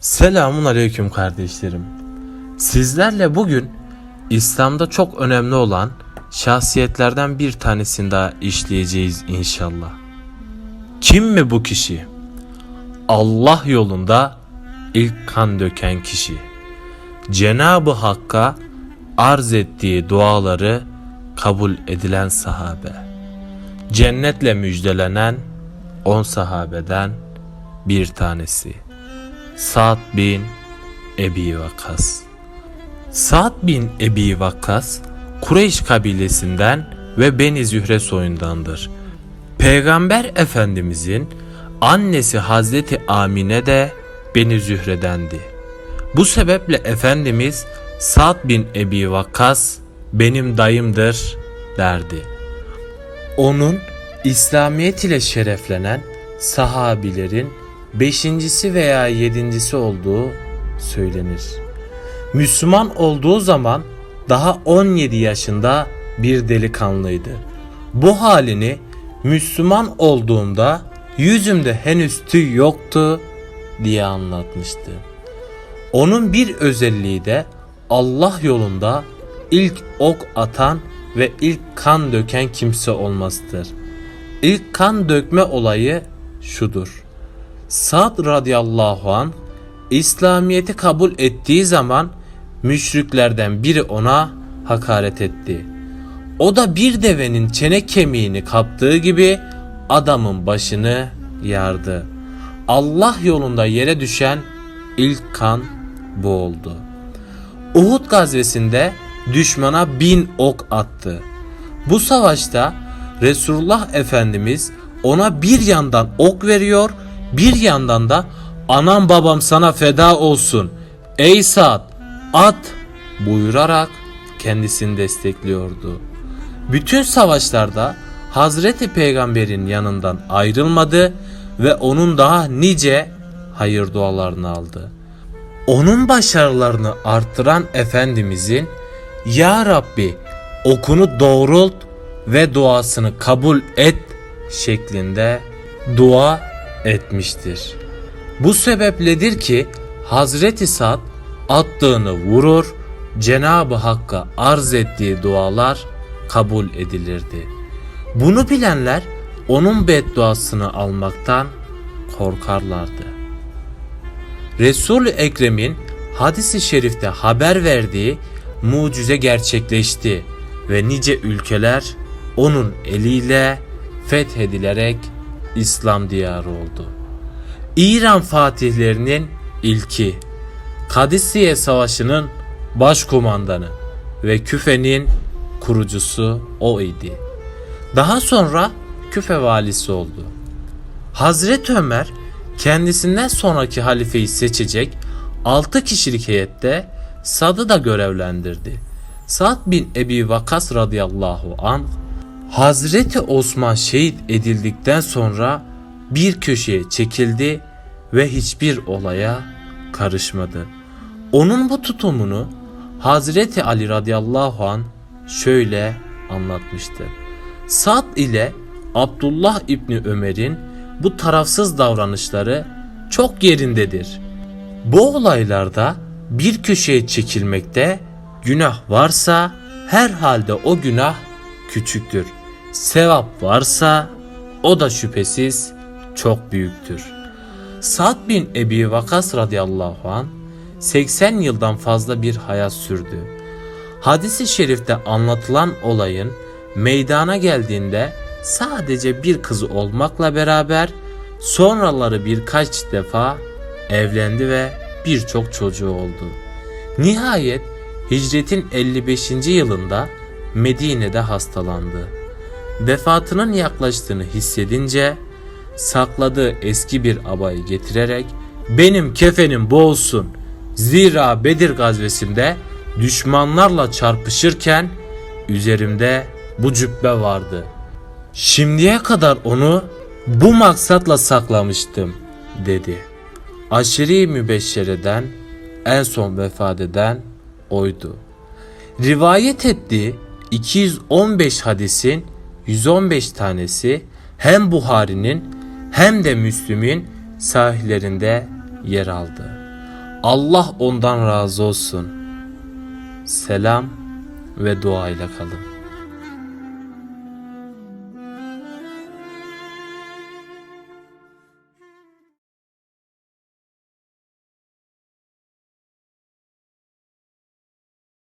Selamun aleyküm kardeşlerim. Sizlerle bugün İslam'da çok önemli olan şahsiyetlerden bir tanesini daha işleyeceğiz inşallah. Kim mi bu kişi? Allah yolunda ilk kan döken kişi. Cenab-ı Hakk'a arz ettiği duaları kabul edilen sahabe. Cennetle müjdelenen on sahabeden bir tanesi. Sa'd bin Ebi Vakkas Sa'd bin Ebi Vakkas Kureyş kabilesinden ve Beni Zühre soyundandır. Peygamber Efendimizin annesi Hazreti Amine de Beni Zühre'dendi. Bu sebeple Efendimiz Sa'd bin Ebi Vakkas benim dayımdır derdi. Onun İslamiyet ile şereflenen sahabilerin beşincisi veya yedincisi olduğu söylenir. Müslüman olduğu zaman daha 17 yaşında bir delikanlıydı. Bu halini Müslüman olduğumda yüzümde henüz tüy yoktu diye anlatmıştı. Onun bir özelliği de Allah yolunda ilk ok atan ve ilk kan döken kimse olmasıdır. İlk kan dökme olayı şudur. Sa'd radıyallahu an İslamiyet'i kabul ettiği zaman müşriklerden biri ona hakaret etti. O da bir devenin çene kemiğini kaptığı gibi adamın başını yardı. Allah yolunda yere düşen ilk kan bu oldu. Uhud gazvesinde düşmana bin ok attı. Bu savaşta Resulullah Efendimiz ona bir yandan ok veriyor, bir yandan da anam babam sana feda olsun. Ey Sa'd at buyurarak kendisini destekliyordu. Bütün savaşlarda Hazreti Peygamber'in yanından ayrılmadı ve onun daha nice hayır dualarını aldı. Onun başarılarını arttıran Efendimizin Ya Rabbi okunu doğrult ve duasını kabul et şeklinde dua etmiştir. Bu sebepledir ki Hazreti Sad attığını vurur, Cenab-ı Hakk'a arz ettiği dualar kabul edilirdi. Bunu bilenler onun bedduasını almaktan korkarlardı. Resul-i Ekrem'in hadisi şerifte haber verdiği mucize gerçekleşti ve nice ülkeler onun eliyle fethedilerek İslam diyarı oldu. İran fatihlerinin ilki, Kadisiye Savaşı'nın başkumandanı ve Küfe'nin kurucusu o idi. Daha sonra Küfe valisi oldu. Hazreti Ömer kendisinden sonraki halifeyi seçecek 6 kişilik heyette Sad'ı da görevlendirdi. Sad bin Ebi Vakas radıyallahu an Hazreti Osman şehit edildikten sonra bir köşeye çekildi ve hiçbir olaya karışmadı. Onun bu tutumunu Hazreti Ali radıyallahu an şöyle anlatmıştı. Sad ile Abdullah İbni Ömer'in bu tarafsız davranışları çok yerindedir. Bu olaylarda bir köşeye çekilmekte günah varsa herhalde o günah küçüktür. Sevap varsa o da şüphesiz çok büyüktür. Sa'd bin Ebi Vakas radıyallahu an 80 yıldan fazla bir hayat sürdü. Hadis-i şerifte anlatılan olayın meydana geldiğinde sadece bir kızı olmakla beraber sonraları birkaç defa evlendi ve birçok çocuğu oldu. Nihayet hicretin 55. yılında Medine'de hastalandı. Vefatının yaklaştığını hissedince sakladığı eski bir abayı getirerek benim kefenim bu olsun. Zira Bedir gazvesinde düşmanlarla çarpışırken üzerimde bu cübbe vardı. Şimdiye kadar onu bu maksatla saklamıştım dedi. Aşiri mübeşşereden en son vefat eden oydu. Rivayet ettiği 215 hadisin 115 tanesi hem Buhari'nin hem de Müslüm'ün sahihlerinde yer aldı. Allah ondan razı olsun. Selam ve duayla kalın.